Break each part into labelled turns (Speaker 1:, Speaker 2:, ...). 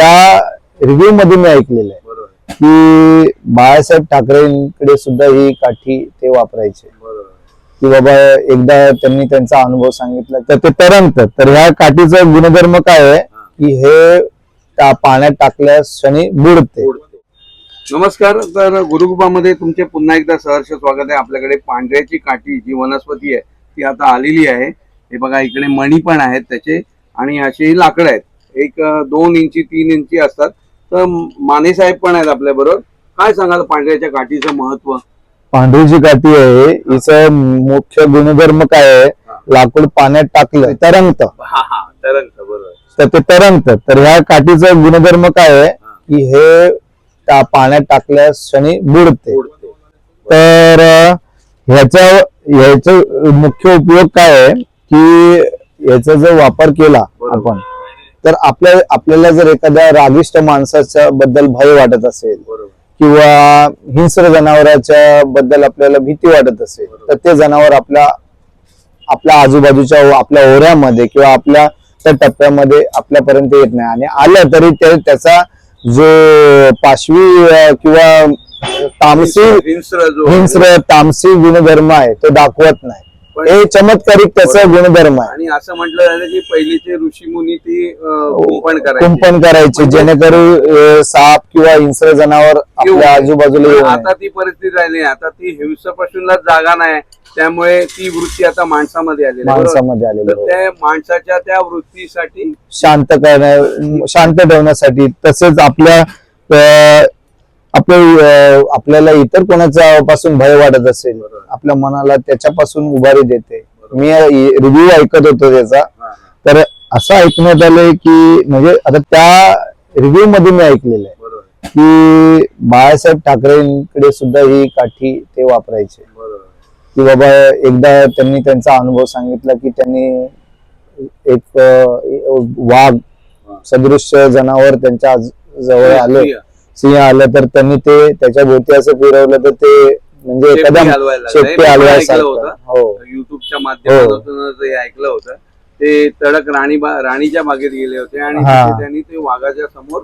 Speaker 1: त्या रिव्ह्यू मध्ये मी ऐकलेलं आहे की बाळासाहेब ठाकरेंकडे सुद्धा ही काठी ते वापरायचे. की बाबा एकदा त्यांनी त्यांचा अनुभव सांगितला. तर ते तरंगत. तर ह्या काठीचा गुणधर्म काय आहे? की हे पाण्यात टाकल्यास क्षणी बुडते.
Speaker 2: नमस्कार तर गुरुकृपामध्ये तुमचे पुन्हा एकदा सहर्ष स्वागत आहे. आपल्याकडे पांढऱ्याची काठी जी वनस्पती आहे ती आता आलेली आहे. हे बघा इकडे मणी पण आहेत त्याचे आणि अशी लाकडं आहेत. एक दोन इंची तीन इंची असतात. तर माने साहेब पण आहेत आपल्या बरोबर. काय सांगाल पांढऱ्याच्या काठीचं महत्त्व?
Speaker 1: पांढरीची काठी आहे. हिचं मुख्य गुणधर्म काय आहे? लाकूड पाण्यात टाकलं तरंगत.
Speaker 2: हा हा. तरंग बरोबर.
Speaker 1: तर ते तरंगत. तर ह्या काठीचा गुणधर्म काय आहे? की हे पाण्यात टाकल्यास क्षणी बुडते. तर ह्याचा ह्याचा मुख्य उपयोग काय आहे? की याचा जर वापर केला. आपण तर आपल्या आपल्याला जर एखाद्या रागिष्ट माणसाच्या बद्दल भय वाटत असेल किंवा हिंस्र जनावराच्या बद्दल आपल्याला भीती वाटत असेल तर ते जनावर आपल्या आपल्या आजूबाजूच्या आपल्या ओऱ्यामध्ये किंवा आपल्या त्या टप्प्यामध्ये आपल्यापर्यंत येत नाही. आणि आलं तरी ते त्याचा जो पाशवी किंवा तामसी
Speaker 2: हिंस्र जो
Speaker 1: हिंस्र तामसी गुणधर्म आहे तो दाखवत नाही. हे चमत्कारिक त्याचा गुणधर्म आहे
Speaker 2: आणि असं म्हटलं जातं की पहिलीचे ऋषी मुनी ती अं, कुंपण करायची
Speaker 1: कुंपण करायचे जेणेकरून अं, साप किंवा हिंस्र जनावर आपल्या आजूबाजूला.
Speaker 2: आता ती परिस्थिती राहिली. आता ती हिंसपासूनला जागा नाही त्यामुळे ती वृत्ती आता माणसामध्ये बरोबर?
Speaker 1: माणसामध्ये आलेलं आहे.
Speaker 2: त्या माणसाच्या त्या वृत्तीसाठी
Speaker 1: शांत करण्या शांत ठेवण्यासाठी तसेच आपल्या आपल्या आपल्याला इतर कोणाच्या पासून भय वाटत असेल. आपल्या मनाला त्याच्यापासून उभारी देते. मी रिव्ह्यू ऐकत होतो त्याचा. तर असं ऐकण्यात आलंय की म्हणजे आता त्या रिव्ह्यू मध्ये मी ऐकलेलं आहे की बाळासाहेब ठाकरेंकडे सुद्धा ही काठी ते वापरायचे. की बाबा एकदा त्यांनी त्यांचा अनुभव सांगितला की त्यांनी एक वाघ सदृश जनावर त्यांच्या जवळ आलं. सिंह आलं तर त्यांनी ते त्याच्या भोवती असं फिरवलं तर ते म्हणजे
Speaker 2: शेपटी
Speaker 1: एखादा
Speaker 2: हलवायला. हे.
Speaker 1: शेपटी
Speaker 2: युट्यूबच्या माध्यमातून हे. ऐकलं होतं ते तडक राणी राणीच्या बागेत गेले होते आणि त्यांनी ते वाघाच्या समोर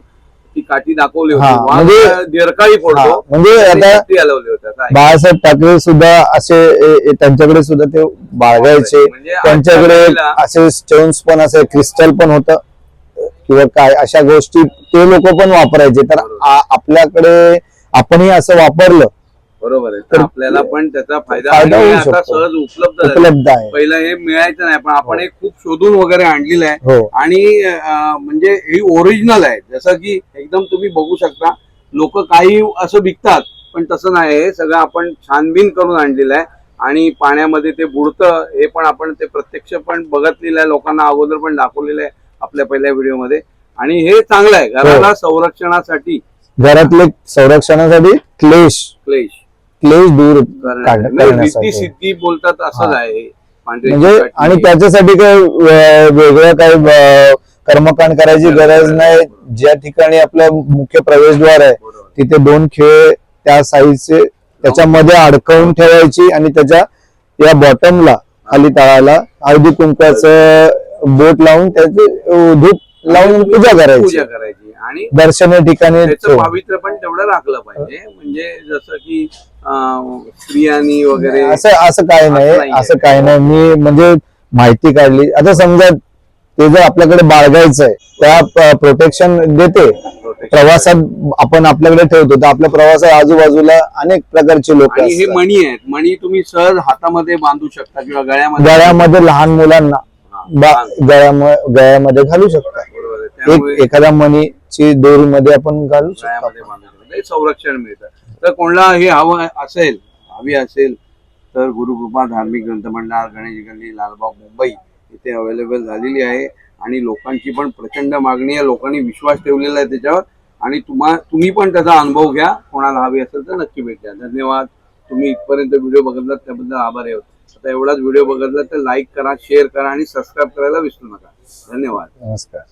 Speaker 2: ती काठी दाखवली होती.
Speaker 1: म्हणजे-
Speaker 2: दिरकाळी
Speaker 1: हा,
Speaker 2: फोडतो
Speaker 1: म्हणजे आता
Speaker 2: शेपटी.
Speaker 1: बाळासाहेब ठाकरे सुद्धा असे त्यांच्याकडे सुद्धा ते बाळगायचे.
Speaker 2: म्हणजे
Speaker 1: त्यांच्याकडे असे स्टोन्स पण असे क्रिस्टल पण होत. किंवा काय अशा गोष्टी ते लोक पण वापरायचे. तर आपल्याकडे आपणही असं वापरलं
Speaker 2: बरोबर आहे. आपल्याला पण त्याचा फायदा हे आता
Speaker 1: शकतो.
Speaker 2: सहज उपलब्ध.
Speaker 1: उपलब्ध आहे.
Speaker 2: पहिलं हे मिळायचं नाही पण आपण हे. खूप शोधून वगैरे आणलेलं आहे.
Speaker 1: हो.
Speaker 2: आणि म्हणजे ही ओरिजिनल आहे. जसं की एकदम तुम्ही बघू शकता लोक काही असं विकतात पण तसं नाही. हे सगळं आपण छानबीन करून आणलेलं आहे. आणि पाण्यामध्ये ते बुडतं हे पण आपण ते प्रत्यक्ष पण बघतलेलं आहे लोकांना अगोदर पण दाखवलेलं आहे. आपल्या पहिल्या व्हिडिओमध्ये आणि हे चांगलं आहे घराला संरक्षणासाठी
Speaker 1: घरातले संरक्षणासाठी क्लेश
Speaker 2: क्लेश
Speaker 1: क्लेश दूर करण्यासाठी
Speaker 2: सिद्धी बोलतात असंच
Speaker 1: हा.
Speaker 2: आहे हे.
Speaker 1: म्हणजे. आणि त्याच्यासाठी काही वेगळं काही कर्मकांड करायची गरज नाही ज्या ठिकाणी आपलं मुख्य प्रवेशद्वार आहे. तिथे दोन खेळ त्या साईजचे त्याच्यामध्ये अडकवून ठेवायची आणि त्याच्या या बॉटमला खाली तळाला हळदी कुंकवाचं बोट लावून त्याचे धूप लावून पूजा करायची.
Speaker 2: पूजा करायची. आणि
Speaker 1: दर्शनीय ठिकाणी
Speaker 2: त्याचं. पावित्र्य पण तेवढं राखलं पाहिजे. म्हणजे जसं की अं, स्त्रियांनी वगैरे
Speaker 1: असं असं
Speaker 2: असं
Speaker 1: नाही
Speaker 2: नाहीये.
Speaker 1: असं काही नाही. मी म्हणजे माहिती काढली. आता समजा ते जर आपल्याकडे बाळगायचं आहे त्या प्रोटेक्शन देते.
Speaker 2: Protection.
Speaker 1: प्रवासात आपण आपल्याकडे ठेवतो तर आपल्या प्रवासात आजूबाजूला अनेक प्रकारचे लोक
Speaker 2: आणि हे मणी आहेत. मणी तुम्ही सहज हातामध्ये बांधू शकता किंवा गळ्यामध्ये
Speaker 1: गळ्यामध्ये लहान मुलांना.
Speaker 2: हा,
Speaker 1: बा-
Speaker 2: बांध.
Speaker 1: गळ्याम- गळ्यामध्ये घालू शकता. एक एखाद्या मणीची दोरीमध्ये आपण घालू शकतो.
Speaker 2: संरक्षण मिळतं. तर कोणाला हे हवं असेल हवी असेल तर गुरुकृपा धार्मिक ग्रंथमंडळ गणेश गल्ली लालबाग मुंबई इथे अवेलेबल झालेली आहे. आणि लोकांची पण प्रचंड मागणी आहे. लोकांनी विश्वास ठेवलेला आहे त्याच्यावर. आणि तुम्हा तुम्ही पण त्याचा अनुभव घ्या. कोणाला हवी असेल तर नक्की भेट द्या. धन्यवाद. तुम्ही इथपर्यंत व्हिडिओ बघितलात. त्याबद्दल आभार आहे आता एवढाच व्हिडिओ बघितला तर लाईक करा शेअर करा आणि सबस्क्राईब करायला विसरू नका. धन्यवाद.
Speaker 1: नमस्कार.